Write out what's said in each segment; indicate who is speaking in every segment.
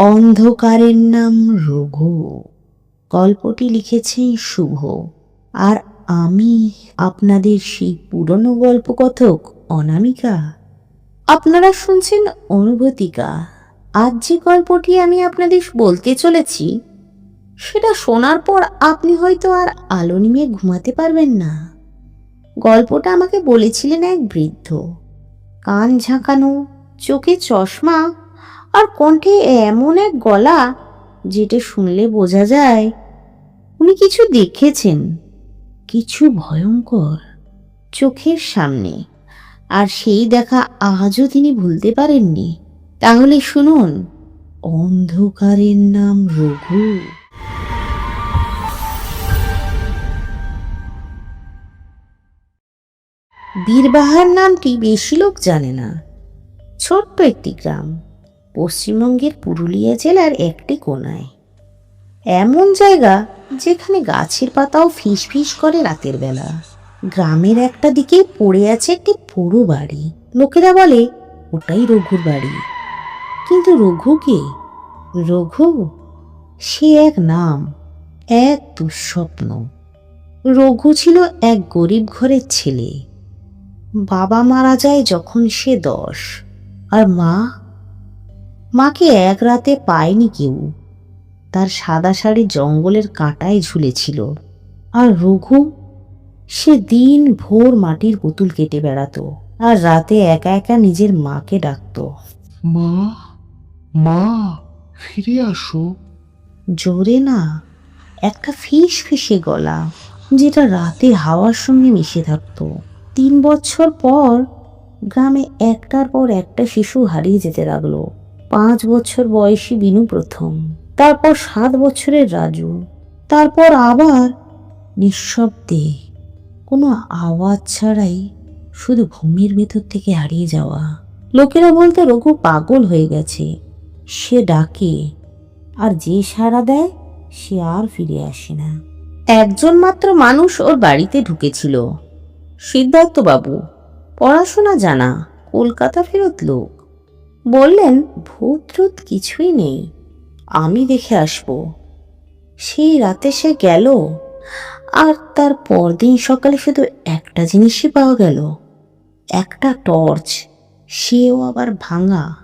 Speaker 1: অন্ধকারের নাম রঘু। গল্পটি লিখেছেন শুভ। আর আমি আপনাদের সেই পুরনো গল্পকথক অনামিকা। আপনারা শুনছেন অনুভূতিকা। আজ যে গল্পটি আমি আপনাদের বলতে চলেছি, সেটা শোনার পর আপনি হয়তো আর আলো নিমে ঘুমাতে পারবেন না। গল্পটা আমাকে বলেছিলেন এক বৃদ্ধ। কান ঝাঁকানো, চোখে চশমা আর কণ্ঠে এমন এক গলা যেটা শুনলে বোঝা যায় উনি কিছু দেখেছেন, কিছু ভয়ঙ্কর চোখের সামনে। আর সেই দেখা আজও তিনি ভুলতে পারেননি। তাহলে শুনুন, অন্ধকারের নাম রঘু। বীরবাহার নামটি বেশি লোক জানে না। ছোট্ট একটি গ্রাম। পশ্চিমবঙ্গের পুরুলিয়া জেলার একটি কোনায়। এমন জায়গা যেখানে গাছের পাতাও ফিস ফিস করে রাতের বেলা। গ্রামের একটা দিকে পড়ে আছে একটি পুরো বাড়ি। লোকেরা বলে, ওটাই রঘুর বাড়ি। কিন্তু রঘু কে? রঘু? সে এক নাম, এক দুঃস্বপ্ন। রঘু ছিল এক গরিব ঘরের ছেলে। বাবা মারা যায় যখন সে দশ, আর মা মাকে এক রাতে পায়নি কেউ। তার সাদা শাড়ি জঙ্গলের কাঁটায় ঝুলেছিল। আর রঘু সে দিন ভোর মাটির পুতুল কেটে বেড়াতো। আর রাতে একা একা নিজের মাকে ডাকতো।
Speaker 2: মা মা ফিরে আসো।
Speaker 1: জোরে না একটা ফিস ফিসে গলা যেটা রাতে হাওয়ার সঙ্গে মিশে থাকতো। তিন বছর পর গ্রামে একটার পর একটা শিশু হারিয়ে যেতে লাগল। পাঁচ বছর বয়সী বিনু প্রথম। তারপর সাত বছরের রাজু। তারপর আবার নিঃশব্দে কোনো আওয়াজ ছাড়াই শুধু ভূমির ভেতর থেকে হারিয়ে যাওয়া। লোকেরা বলতে রঘু পাগল হয়ে গেছে। সে ডাকে, আর যে সাড়া দেয়, সে আর ফিরে আসে না। একজন মাত্র মানুষ ওর বাড়িতে ঢুকেছিল। সিদ্ধার্থ বাবু পড়াশোনা জানা, কলকাতা ফেরত লোক। বললেন ভূত ট্রুত কিছুই নেই। আমি দেখে আসব। সেই রাতে সে গেল, আর তার পরদিন সকালে শুধু একটা জিনিসই পাওয়া গেল। একটা টর্চ, সেও আবার ভাঙা।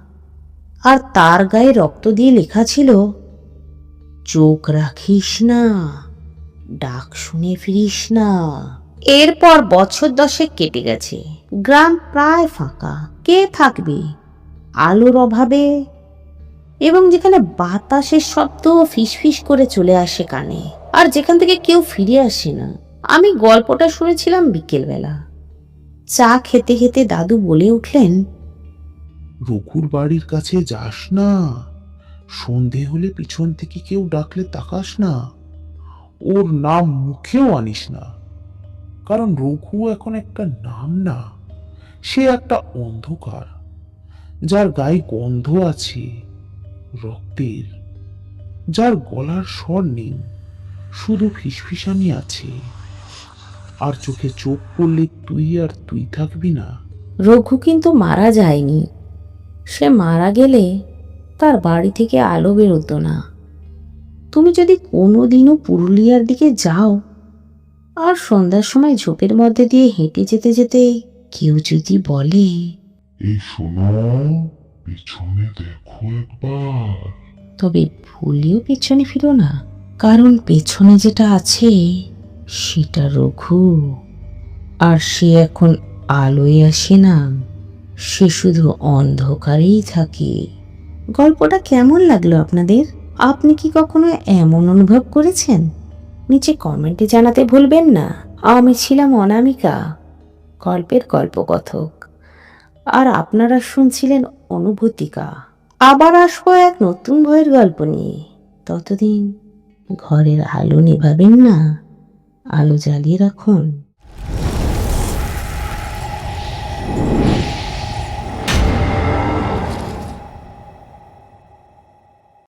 Speaker 1: আর তার গায়ে রক্ত দিয়ে লেখা ছিল, চোখ রাখিস না, ডাক শুনে ফিরিস না। এরপর বছর দশেক কেটে গেছে। গ্রাম প্রায় ফাঁকা। কে থাকবে? আলোর অভাবে এবং যেখানে বাতাসের শব্দ ফিসফিস করে চলে আসে কানে। আর যেখান থেকে কেউ ফিরে আসে না। আমি গল্পটা শুনেছিলাম বিকেলবেলা। চা খেতে খেতে দাদু বলে উঠলেন,
Speaker 2: রঘুর বাড়ির কাছে যাস না। সন্ধে হলে পিছন থেকে কেউ ডাকলে তাকাস না। ওর নাম মুখেও আনিস না। কারণ রঘু এখন একটা নাম না। সে একটা অন্ধকার। যার গায়ে গন্ধ আছে, রক্তের। যার গলার স্বর নেই, শুধু ফিসফিসানি আছে। আর চোখে চোখ পড়লে তুই আর তুই থাকবি না।
Speaker 1: রঘু কিন্তু মারা যায়নি। সে মারা গেলে তার বাড়ি থেকে আলো বেরোতো না। তুমি যদি কোনোদিনও পুরুলিয়ার দিকে যাও, আর সন্ধ্যার সময় ঝোপের মধ্যে দিয়ে হেঁটে যেতে যেতে কেউ যদি বলে
Speaker 3: এই শোনো, পিছনে দেখো একবার।
Speaker 1: তবে ভুলেও পেছনে ফিরো না। কারণ পেছনে যেটা আছে, সেটা রঘু। আর সে এখন আলোয় আসে না, সে শুধু অন্ধকারেই থাকে। গল্পটা কেমন লাগল আপনাদের? আপনি কি কখনো এমন অনুভব করেছেন? নিচে কমেন্টে জানাতে ভুলবেন না। আমি ছিলাম অনামিকা, গল্পের গল্পকথক। আর আপনারা শুনছিলেন অনুভূতিকা। আবার আসব এক নতুন বইয়ের গল্প নিয়ে। ততদিন ঘরের আলো নেভাবেন না, আলো জ্বালিয়ে রাখুন।